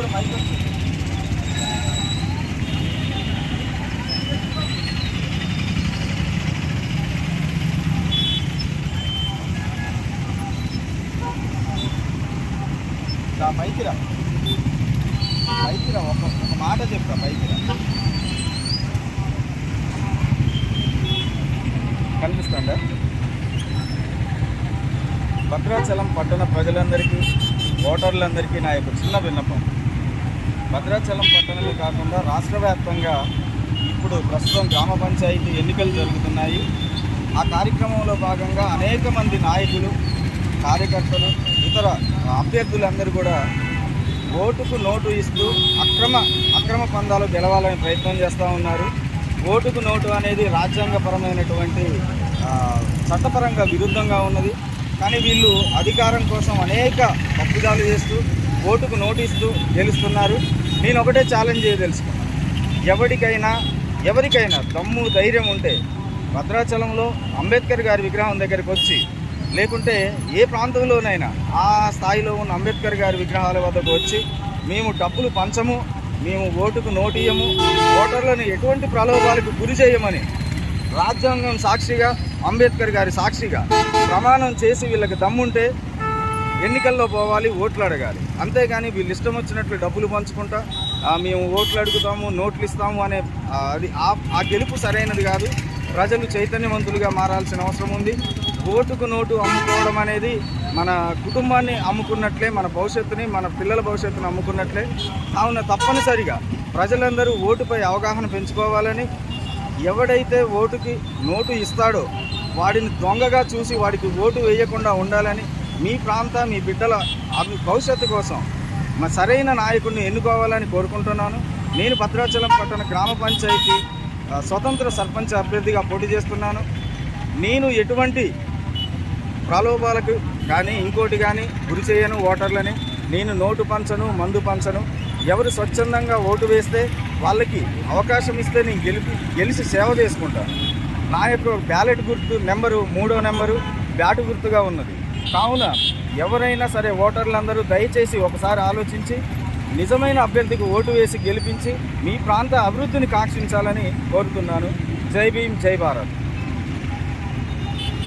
ఒక మాట భద్రాచలం పట్టణ ప్రజలందరికీ ఓటర్లందరికీ నా యొక్క చిన్న విన్నపం. భద్రాచలం పట్టణమే కాకుండా రాష్ట్ర వ్యాప్తంగా ఇప్పుడు ప్రస్తుతం గ్రామ పంచాయతీ ఎన్నికలు జరుగుతున్నాయి. ఆ కార్యక్రమంలో భాగంగా అనేక మంది నాయకులు కార్యకర్తలు ఇతర అభ్యర్థులందరూ కూడా ఓటుకు నోటు ఇస్తూ అక్రమ అక్రమ పందాలు గెలవాలని ప్రయత్నం చేస్తూ ఉన్నారు. ఓటుకు నోటు అనేది రాజ్యాంగపరమైనటువంటి చట్టపరంగా విరుద్ధంగా ఉన్నది. కానీ వీళ్ళు అధికారం కోసం అనేక తప్పిదాలు చేస్తూ ఓటుకు నోటిస్తూ గెలుస్తున్నారు. నేను ఒకటే ఛాలెంజ్ చేయదలుచుకున్నాను ఎవరికైనా ఎవరికైనా దమ్ము ధైర్యం ఉంటే భద్రాచలంలో అంబేద్కర్ గారి విగ్రహం దగ్గరికి వచ్చి లేకుంటే ఏ ప్రాంతంలోనైనా ఆ స్థాయిలో ఉన్న అంబేద్కర్ గారి విగ్రహాల వద్దకు వచ్చి మేము డబ్బులు పంచము మేము ఓటుకు నోటియము ఓటర్లను ఎటువంటి ప్రలోభాలకు గురి చేయమని రాజ్యాంగం సాక్షిగా అంబేద్కర్ గారి సాక్షిగా ప్రమాణం చేసి వీళ్ళకి దమ్ముంటే ఎన్నికల్లో పోవాలి ఓట్లు అడగాలి. అంతేగాని వీళ్ళు ఇష్టం వచ్చినట్లు డబ్బులు పంచుకుంటా మేము ఓట్లు అడుగుతాము నోట్లు ఇస్తాము అనే అది ఆ- ఆ గెలుపు సరైనది కాదు. ప్రజలు చైతన్యవంతులుగా మారాల్సిన అవసరం ఉంది. ఓటుకు నోటు అమ్ముకోవడం అనేది మన కుటుంబాన్ని అమ్ముకున్నట్లే మన భవిష్యత్తుని మన పిల్లల భవిష్యత్తుని అమ్ముకున్నట్లే. కావున తప్పనిసరిగా ప్రజలందరూ ఓటుపై అవగాహన పెంచుకోవాలని ఎవడైతే ఓటుకి నోటు ఇస్తాడో వాడిని దొంగగా చూసి వాడికి ఓటు వేయకుండా ఉండాలని మీ ప్రాంత మీ బిడ్డల అభి- భవిష్యత్తు కోసం మా సరైన నాయకుడిని ఎన్నుకోవాలని కోరుకుంటున్నాను. నేను భద్రాచలం పట్టణ గ్రామ పంచాయతీ స్వతంత్ర సర్పంచ్ అభ్యర్థిగా పోటీ చేస్తున్నాను. నేను ఎటువంటి ప్రలోభాలకు కానీ ఇంకోటి కానీ గురి చేయను ఓటర్లని. నేను నోటు పంచను మందు పంచను. ఎవరు స్వచ్ఛందంగా ఓటు వేస్తే వాళ్ళకి అవకాశం ఇస్తే నేను గెలిపి గెలిచి సేవ చేసుకుంటాను. నా యొక్క బ్యాలెట్ గుర్తు నెంబరు మూడో నెంబరు బ్యాటు గుర్తుగా ఉన్నది. కావున ఎవరైనా సరే ఓటర్లందరూ దయచేసి ఒకసారి ఆలోచించి నిజమైన అభ్యర్థికి ఓటు వేసి గెలిపించి మీ ప్రాంత అభివృద్ధిని కాక్షించాలని కోరుతున్నాను. జై భీమ్ జై భారత్.